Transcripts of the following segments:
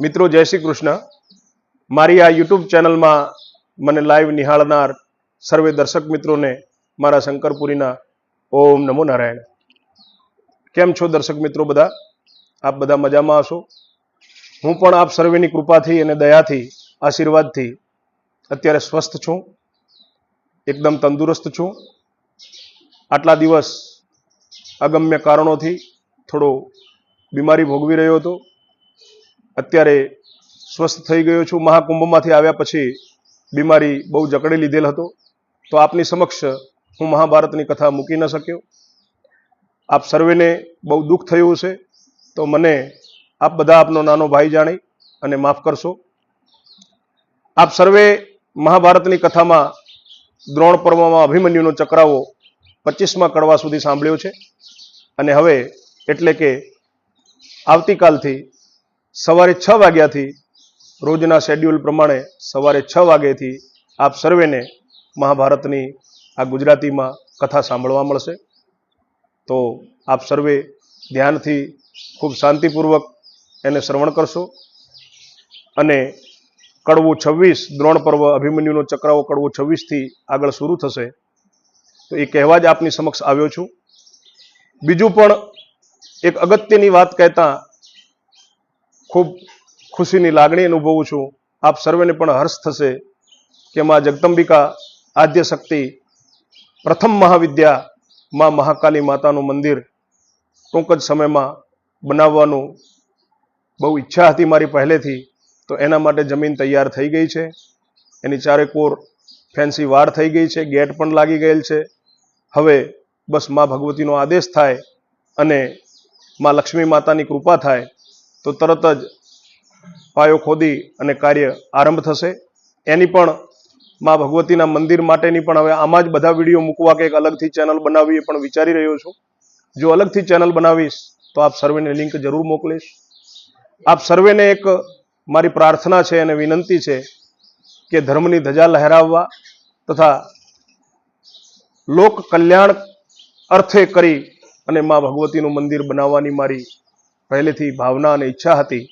મિત્રો, જય શ્રી કૃષ્ણ. મારી આ યુટ્યુબ ચેનલમાં મને લાઈવ નિહાળનાર સર્વે દર્શક મિત્રોને મારા શંકરપુરીના ઓમ નમો નારાયણ. કેમ છો દર્શક મિત્રો બધા? આપ બધા મજામાં હશો? હું પણ આપ સર્વેની કૃપાથી અને દયાથી, આશીર્વાદથી અત્યારે સ્વસ્થ છું. એકદમ તંદુરસ્ત છું. આટલા દિવસ અગમ્ય કારણોથી થોડો બીમારી ભોગવી રહ્યો હતો. અત્યારે સ્વસ્થ થઈ ગયો છું. મહાકુંભમાંથી આવ્યા પછી બીમારી બહુ જકડી લીધેલ હતો. તો આપની સમક્ષ હું મહાભારતની કથા મૂકી ન શક્યો. આપ સર્વેને બહુ દુઃખ થયું છે તો મને આપ બધા આપનો નાનો ભાઈ જાણી અને માફ કરશો. આપ સર્વે મહાભારતની કથામાં દ્રોણ પર્વમાં અભિમન્યુનો ચક્રાવો પચીસમાં કડવા સુધી સાંભળ્યો છે. અને હવે એટલે કે આવતીકાલથી સવારે છ વાગ્યાથી, રોજના શેડ્યુલ પ્રમાણે સવારે છ વાગ્યાથી આપ સર્વેને મહાભારતની આ ગુજરાતીમાં કથા સાંભળવા મળશે. તો આપ સર્વે ધ્યાનથી ખૂબ શાંતિપૂર્વક એને શ્રવણ કરશો. અને કડવું છવ્વીસ દ્રોણ પર્વ અભિમન્યુનો ચક્રાવો કડવું છવ્વીસથી આગળ શરૂ થશે. તો એ કહેવા જ આપની સમક્ષ આવ્યો છું. બીજું પણ એક અગત્યની વાત કહેતા ખૂબ ખુશીની લાગણી અનુભવું છું. આપ સર્વેને પણ હર્ષ થશે કે માં જગદંબિકા આદ્ય શક્તિ પ્રથમ મહાવિદ્યા માં મહાકાલી માતાનું મંદિર ટૂંક જ સમયમાં બનાવવાનું બહુ ઈચ્છા હતી મારી પહેલેથી. તો એના માટે જમીન તૈયાર થઈ ગઈ છે. એની ચારે કોર ફેન્સી વાર થઈ ગઈ છે. ગેટ પણ લાગી ગયેલ છે. હવે બસમાં ભગવતીનો આદેશ થાય અને માં લક્ષ્મી માતાની કૃપા થાય. તો તરત જ પાયો ખોદી અને કાર્ય આરંભ થશે. એની પણ માં ભગવતીના મંદિર માટેની પણ હવે આમાં જ બધા વીડિયો મૂકવા કે એક અલગથી ચેનલ બનાવવી એ પણ વિચારી રહ્યો છું. જો અલગથી ચેનલ બનાવીશ તો આપ સર્વેને લિંક જરૂર મોકલીશ. આપ સર્વેને એક મારી પ્રાર્થના છે અને વિનંતી છે કે ધર્મની ધજા લહેરાવવા તથા લોક કલ્યાણ અર્થે કરી અને માં ભગવતીનું મંદિર બનાવવાની મારી પહેલેથી ભાવના અને ઈચ્છા હતી,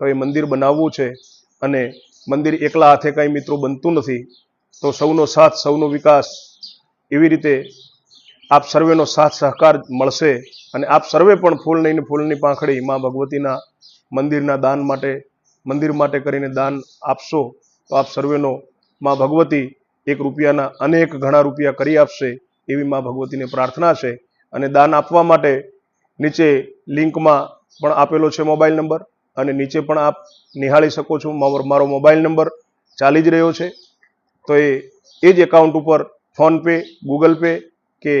તો એ મંદિર બનાવવું છે અને મંદિર એકલા હાથે કંઈ મિત્રો બનતું નથી, તો સૌનો સાથ, સૌનો વિકાસ એવી રીતે આપ સર્વેનો સાથ, સહકાર મળશે અને આપ સર્વે પણ ફૂલ નહીં ફૂલની પાંખડી માં ભગવતીના મંદિરના દાન માટે, મંદિર માટે કરીને દાન આપશો, તો આપ સર્વેનો માં ભગવતી એક રૂપિયાના અનેક ઘણા રૂપિયા કરી આપશે એવી માં ભગવતીને પ્રાર્થના છે અને દાન આપવા માટે નીચે લિંકમાં પણ આપેલો છે મોબાઈલ નંબર અને નીચે પણ આપ નિહાળી શકો છો. મારો મોબાઈલ નંબર ચાલી જ રહ્યો છે. તો એ એ જ એકાઉન્ટ ઉપર ફોનપે, ગૂગલ પે કે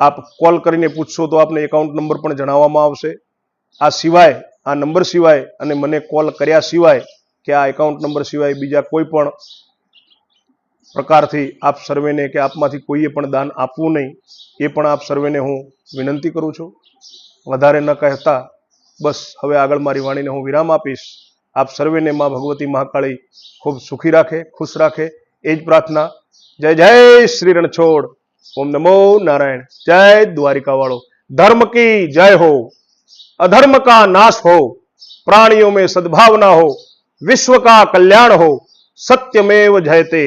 આપ કોલ કરીને પૂછશો તો આપને એકાઉન્ટ નંબર પણ જણાવવામાં આવશે. આ સિવાય, આ નંબર સિવાય અને મને કોલ કર્યા સિવાય કે આ એકાઉન્ટ નંબર સિવાય બીજા કોઈ પણ પ્રકારથી આપ સર્વેને કે આપમાંથી કોઈએ પણ દાન આપવું નહીં, એ પણ આપ સર્વેને હું વિનંતી કરું છું. વધારે ન કહેતા બસ હવે આગળ મારી વાણીને હું વિરામ આપીશ આપ સર્વેને માં ભગવતી મહાકાળી ખૂબ સુખી રાખે ખુશ રાખે એ જ પ્રાર્થના જય જય શ્રી રણછોડ ઓમ નમો નારાયણ જય દ્વારિકા વાળો धर्म की जय हो अधर्म का नाश हो प्राणियों में सद्भावना हो विश्व का कल्याण हो सत्यमेव जयते